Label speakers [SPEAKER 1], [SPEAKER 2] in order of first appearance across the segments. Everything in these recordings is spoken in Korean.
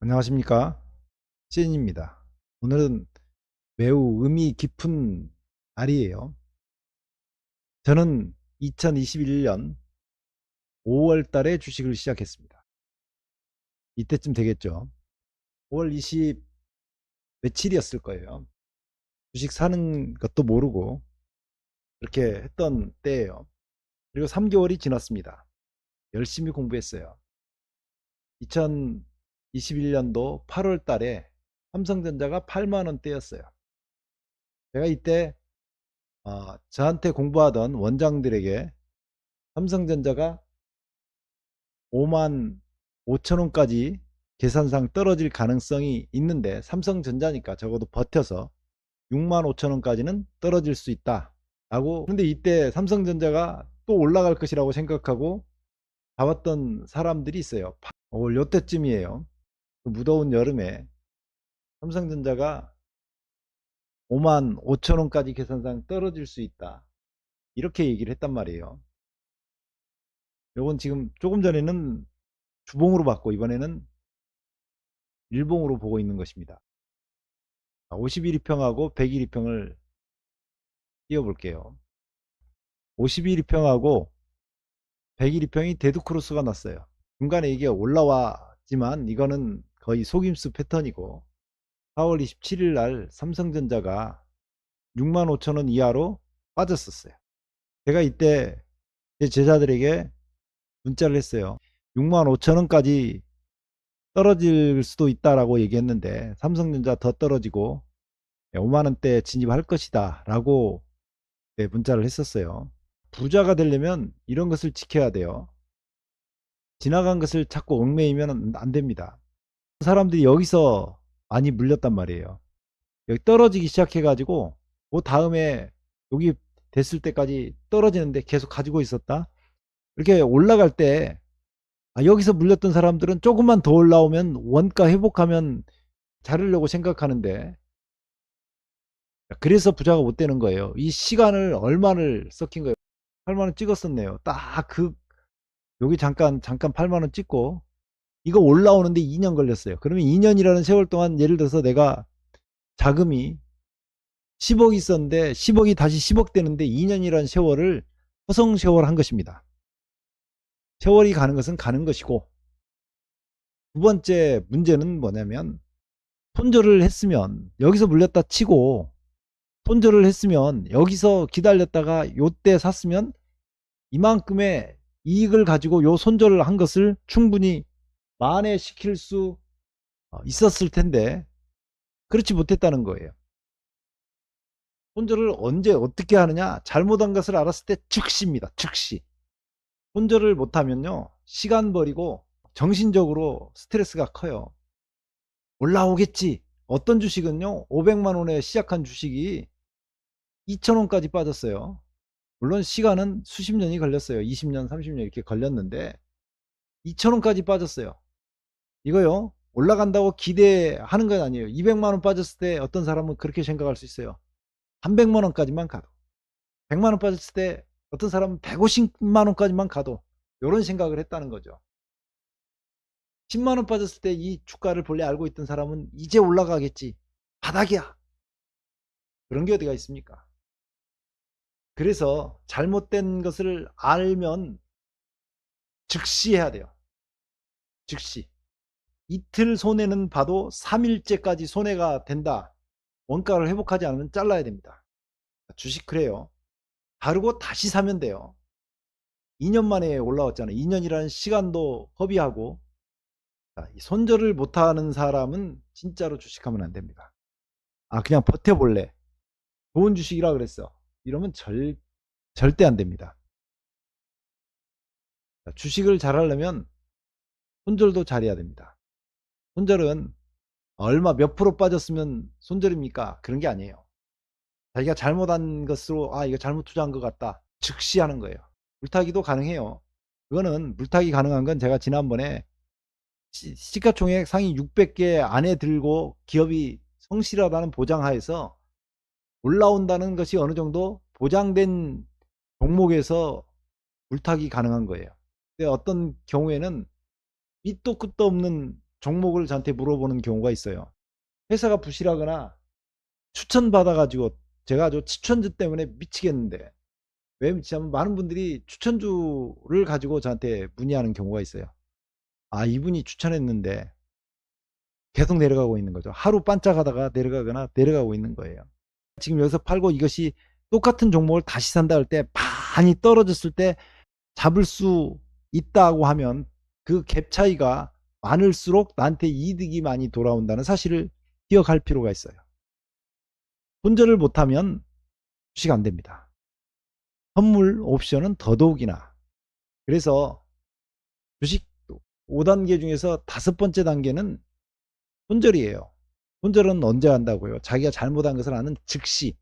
[SPEAKER 1] 안녕하십니까? 시인입니다. 오늘은 매우 의미 깊은 날이에요. 저는 2021년 5월 달에 주식을 시작했습니다. 이때쯤 되겠죠? 5월 20 며칠이었을 거예요. 주식 사는 것도 모르고 그렇게 했던 때예요. 그리고 3개월이 지났습니다. 열심히 공부했어요 21년도 8월 달에 삼성전자가 8만원대였어요. 제가 이때 어, 저한테 공부하던 원장들에게 삼성전자가 5만 5천원까지 계산상 떨어질 가능성이 있는데 삼성전자니까 적어도 버텨서 6만 5천원까지는 떨어질 수 있다 라고. 근데 이때 삼성전자가 또 올라갈 것이라고 생각하고 봐왔던 사람들이 있어요. 5월 요때쯤이에요. 그 무더운 여름에 삼성전자가 5만 5천 원까지 계산상 떨어질 수 있다. 이렇게 얘기를 했단 말이에요. 요건 지금 조금 전에는 주봉으로 봤고 이번에는 일봉으로 보고 있는 것입니다. 51이평하고 101이평을 띄워볼게요. 51이평하고 101이평이 데드크로스가 났어요. 중간에 이게 올라왔지만 이거는 거의 속임수 패턴이고 4월 27일 날 삼성전자가 6만 5천원 이하로 빠졌었어요. 제가 이때 제 제자들에게 문자를 했어요. 6만 5천원까지 떨어질 수도 있다라고 얘기했는데 삼성전자 더 떨어지고 5만원대 진입할 것이다 라고 네, 문자를 했었어요. 부자가 되려면 이런 것을 지켜야 돼요. 지나간 것을 자꾸 얽매이면 안 됩니다. 사람들이 여기서 많이 물렸단 말이에요. 여기 떨어지기 시작해가지고 그 다음에 여기 됐을 때까지 떨어지는데 계속 가지고 있었다. 이렇게 올라갈 때 아, 여기서 물렸던 사람들은 조금만 더 올라오면 원가 회복하면 자르려고 생각하는데 그래서 부자가 못 되는 거예요. 이 시간을 얼마를 썩힌 거예요. 8만원 찍었었네요. 딱 그 여기 잠깐 잠깐 8만원 찍고 이거 올라오는데 2년 걸렸어요. 그러면 2년이라는 세월 동안 예를 들어서 내가 자금이 10억 있었는데 10억이 다시 10억 되는데 2년이라는 세월을 허송 세월 한 것입니다. 세월이 가는 것은 가는 것이고 두 번째 문제는 뭐냐면 손절을 했으면 여기서 물렸다 치고 손절을 했으면 여기서 기다렸다가 요때 샀으면 이만큼의 이익을 가지고 요 손절을 한 것을 충분히 만회시킬 수 어, 있었을 텐데 그렇지 못했다는 거예요. 손절을 언제 어떻게 하느냐 잘못한 것을 알았을 때 즉시입니다. 즉시. 손절을 못하면요 시간 버리고 정신적으로 스트레스가 커요. 올라오겠지. 어떤 주식은요 500만 원에 시작한 주식이 2천 원까지 빠졌어요. 물론 시간은 수십 년이 걸렸어요. 20년 30년 이렇게 걸렸는데 2천 원까지 빠졌어요. 이거요 올라간다고 기대하는 건 아니에요. 200만 원 빠졌을 때 어떤 사람은 그렇게 생각할 수 있어요. 300만 원까지만 가도. 100만 원 빠졌을 때 어떤 사람은 150만 원까지만 가도 이런 생각을 했다는 거죠. 10만 원 빠졌을 때 이 주가를 본래 알고 있던 사람은 이제 올라가겠지. 바닥이야. 그런 게 어디가 있습니까? 그래서 잘못된 것을 알면 즉시 해야 돼요. 즉시 이틀 손해는 봐도 3일째까지 손해가 된다. 원가를 회복하지 않으면 잘라야 됩니다. 주식 그래요. 다르고 다시 사면 돼요. 2년 만에 올라왔잖아요. 2년이라는 시간도 허비하고 손절을 못하는 사람은 진짜로 주식하면 안 됩니다. 아 그냥 버텨볼래. 좋은 주식이라 그랬어. 이러면 절, 절대 안 됩니다. 주식을 잘하려면 손절도 잘해야 됩니다. 손절은 얼마 몇 프로 빠졌으면 손절입니까? 그런 게 아니에요. 자기가 잘못한 것으로 아 이거 잘못 투자한 것 같다. 즉시 하는 거예요. 물타기도 가능해요. 그거는 물타기 가능한 건 제가 지난번에 시, 가총액 상위 600개 안에 들고 기업이 성실하다는 보장하에서 올라온다는 것이 어느 정도 보장된 종목에서 물타기 가능한 거예요. 근데 어떤 경우에는 밑도 끝도 없는 종목을 저한테 물어보는 경우가 있어요. 회사가 부실하거나 추천받아가지고 제가 아주 추천주 때문에 미치겠는데 왜 미치냐면 많은 분들이 추천주를 가지고 저한테 문의하는 경우가 있어요. 아 이분이 추천했는데 계속 내려가고 있는 거죠. 하루 반짝하다가 내려가거나 내려가고 있는 거예요. 지금 여기서 팔고 이것이 똑같은 종목을 다시 산다 할 때 많이 떨어졌을 때 잡을 수 있다고 하면 그 갭 차이가 많을수록 나한테 이득이 많이 돌아온다는 사실을 기억할 필요가 있어요. 손절을 못하면 주식 안 됩니다. 선물 옵션은 더더욱이나. 그래서 주식 5단계 중에서 다섯 번째 단계는 손절이에요. 손절은 언제 한다고요? 자기가 잘못한 것을 아는 즉시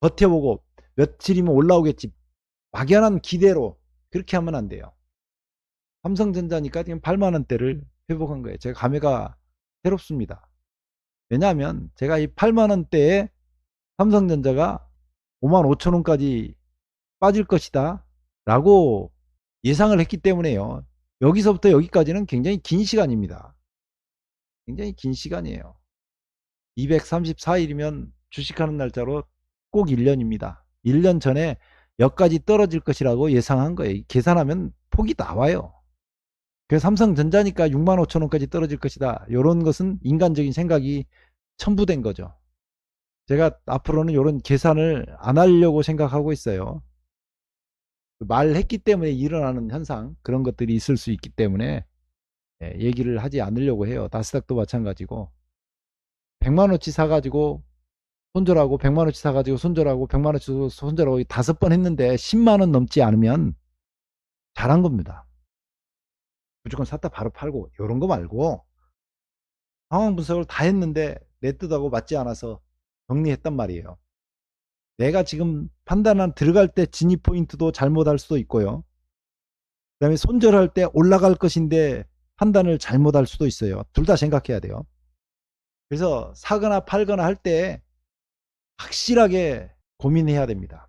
[SPEAKER 1] 버텨보고 며칠이면 올라오겠지. 막연한 기대로 그렇게 하면 안 돼요. 삼성전자니까 지금 8만 원대를 회복한 거예요. 제가 감회가 새롭습니다. 왜냐하면 제가 이 8만 원대에 삼성전자가 5만 5천 원까지 빠질 것이다 라고 예상을 했기 때문에요. 여기서부터 여기까지는 굉장히 긴 시간입니다. 굉장히 긴 시간이에요. 234일이면 주식하는 날짜로 꼭 1년입니다. 1년 전에 여기까지 떨어질 것이라고 예상한 거예요. 계산하면 폭이 나와요. 그래서 삼성전자니까 6만 5천 원까지 떨어질 것이다. 이런 것은 인간적인 생각이 첨부된 거죠. 제가 앞으로는 이런 계산을 안 하려고 생각하고 있어요. 말했기 때문에 일어나는 현상 그런 것들이 있을 수 있기 때문에 예, 얘기를 하지 않으려고 해요. 다스닥도 마찬가지고 100만원치 사가지고 손절하고 100만원치 사가지고 손절하고 100만원치 손절하고 다섯 번 했는데 10만원 넘지 않으면 잘한 겁니다. 무조건 샀다 바로 팔고 이런 거 말고 상황 분석을 다 했는데 내 뜻하고 맞지 않아서 정리했단 말이에요. 내가 지금 판단한 들어갈 때 진입 포인트도 잘못할 수도 있고요. 그 다음에 손절할 때 올라갈 것인데 판단을 잘못할 수도 있어요. 둘 다 생각해야 돼요. 그래서 사거나 팔거나 할 때 확실하게 고민해야 됩니다.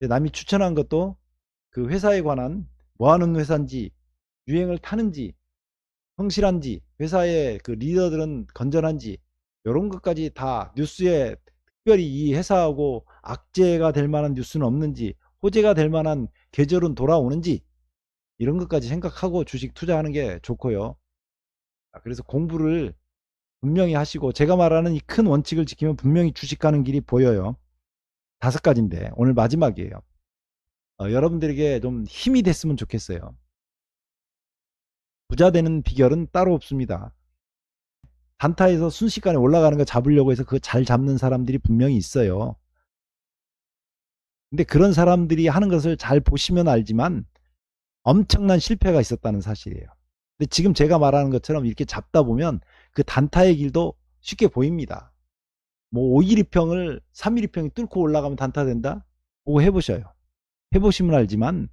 [SPEAKER 1] 남이 추천한 것도 그 회사에 관한 뭐 하는 회사인지 유행을 타는지 성실한지 회사의 그 리더들은 건전한지 이런 것까지 다 뉴스에 특별히 이 회사하고 악재가 될 만한 뉴스는 없는지 호재가 될 만한 계절은 돌아오는지 이런 것까지 생각하고 주식 투자하는 게 좋고요. 그래서 공부를 분명히 하시고 제가 말하는 이 큰 원칙을 지키면 분명히 주식 가는 길이 보여요. 다섯 가지인데 오늘 마지막이에요. 어, 여러분들에게 좀 힘이 됐으면 좋겠어요. 부자 되는 비결은 따로 없습니다. 단타에서 순식간에 올라가는 거 잡으려고 해서 그거 잘 잡는 사람들이 분명히 있어요. 근데 그런 사람들이 하는 것을 잘 보시면 알지만 엄청난 실패가 있었다는 사실이에요. 근데 지금 제가 말하는 것처럼 이렇게 잡다 보면 그 단타의 길도 쉽게 보입니다. 뭐 5일2평을 3일2평이 뚫고 올라가면 단타 된다? 그거 해보셔요. 해보시면 알지만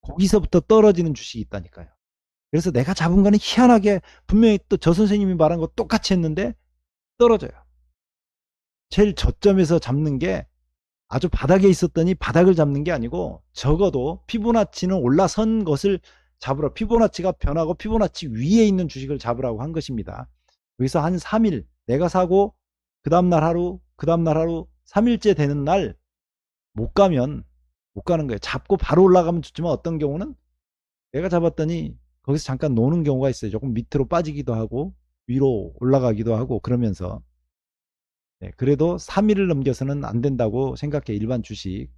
[SPEAKER 1] 거기서부터 떨어지는 주식이 있다니까요. 그래서 내가 잡은 거는 희한하게 분명히 또 저 선생님이 말한 거 똑같이 했는데 떨어져요. 제일 저점에서 잡는 게 아주 바닥에 있었더니 바닥을 잡는 게 아니고 적어도 피보나치는 올라선 것을 잡으러 피보나치가 변하고 피보나치 위에 있는 주식을 잡으라고 한 것입니다. 여기서 한 3일 내가 사고 그 다음날 하루 그 다음날 하루 3일째 되는 날 못 가면 못 가는 거예요. 잡고 바로 올라가면 좋지만 어떤 경우는 내가 잡았더니 거기서 잠깐 노는 경우가 있어요. 조금 밑으로 빠지기도 하고 위로 올라가기도 하고 그러면서 네, 그래도 3일을 넘겨서는 안 된다고 생각해 일반 주식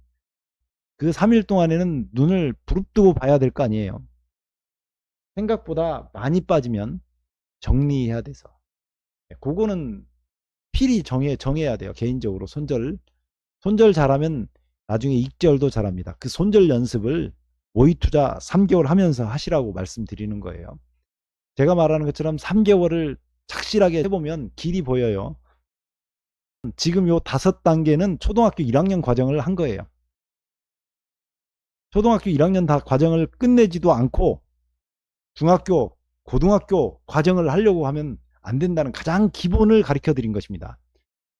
[SPEAKER 1] 그 3일 동안에는 눈을 부릅뜨고 봐야 될 거 아니에요. 생각보다 많이 빠지면 정리해야 돼서 네, 그거는 필히 정해, 정해야 돼요. 개인적으로 손절 손절 잘하면 나중에 익절도 잘합니다. 그 손절 연습을 모의 투자 3개월 하면서 하시라고 말씀드리는 거예요. 제가 말하는 것처럼 3개월을 착실하게 해보면 길이 보여요. 지금 요 다섯 단계는 초등학교 1학년 과정을 한 거예요. 초등학교 1학년 다 과정을 끝내지도 않고 중학교, 고등학교 과정을 하려고 하면 안 된다는 가장 기본을 가르쳐 드린 것입니다.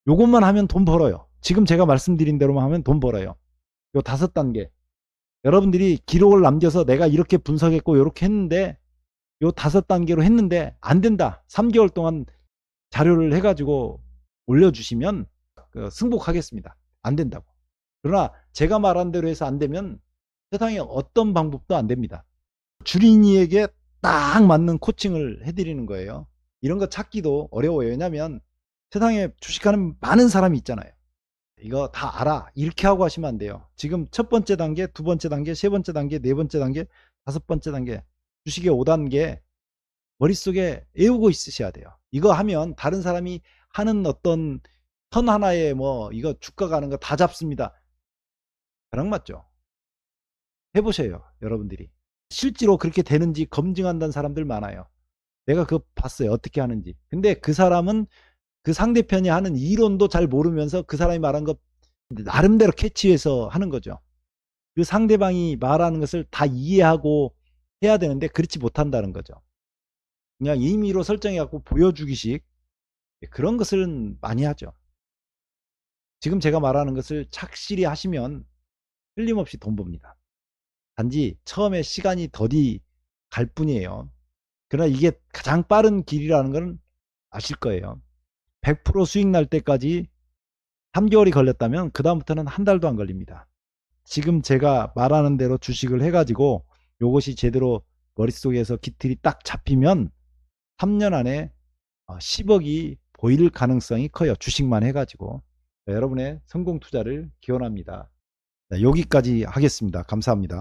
[SPEAKER 1] 요것만 하면 돈 벌어요. 지금 제가 말씀드린 대로만 하면 돈 벌어요. 요 다섯 단계. 여러분들이 기록을 남겨서 내가 이렇게 분석했고 이렇게 했는데 요 다섯 단계로 했는데 안 된다. 3개월 동안 자료를 해가지고 올려주시면 그 승복하겠습니다. 안 된다고. 그러나 제가 말한 대로 해서 안 되면 세상에 어떤 방법도 안 됩니다. 주린이에게 딱 맞는 코칭을 해드리는 거예요. 이런 거 찾기도 어려워요. 왜냐면 세상에 주식하는 많은 사람이 있잖아요. 이거 다 알아. 이렇게 하고 하시면 안 돼요. 지금 첫 번째 단계, 두 번째 단계, 세 번째 단계, 네 번째 단계, 다섯 번째 단계, 주식의 5단계 머릿속에 외우고 있으셔야 돼요. 이거 하면 다른 사람이 하는 어떤 선 하나에 뭐 이거 주가 가는 거 다 잡습니다. 그런 맞죠? 해보셔요. 여러분들이. 실제로 그렇게 되는지 검증한다는 사람들 많아요. 내가 그거 봤어요. 어떻게 하는지. 근데 그 사람은 그 상대편이 하는 이론도 잘 모르면서 그 사람이 말한 거 나름대로 캐치해서 하는 거죠. 그 상대방이 말하는 것을 다 이해하고 해야 되는데 그렇지 못한다는 거죠. 그냥 임의로 설정해갖고 보여주기식 그런 것을 많이 하죠. 지금 제가 말하는 것을 착실히 하시면 틀림없이 돈 법니다. 단지 처음에 시간이 더디 갈 뿐이에요. 그러나 이게 가장 빠른 길이라는 건 아실 거예요. 100% 수익 날 때까지 3개월이 걸렸다면 그다음부터는 한 달도 안 걸립니다. 지금 제가 말하는 대로 주식을 해가지고 요것이 제대로 머릿속에서 기틀이 딱 잡히면 3년 안에 10억이 보일 가능성이 커요. 주식만 해가지고. 여러분의 성공 투자를 기원합니다. 네, 여기까지 하겠습니다. 감사합니다.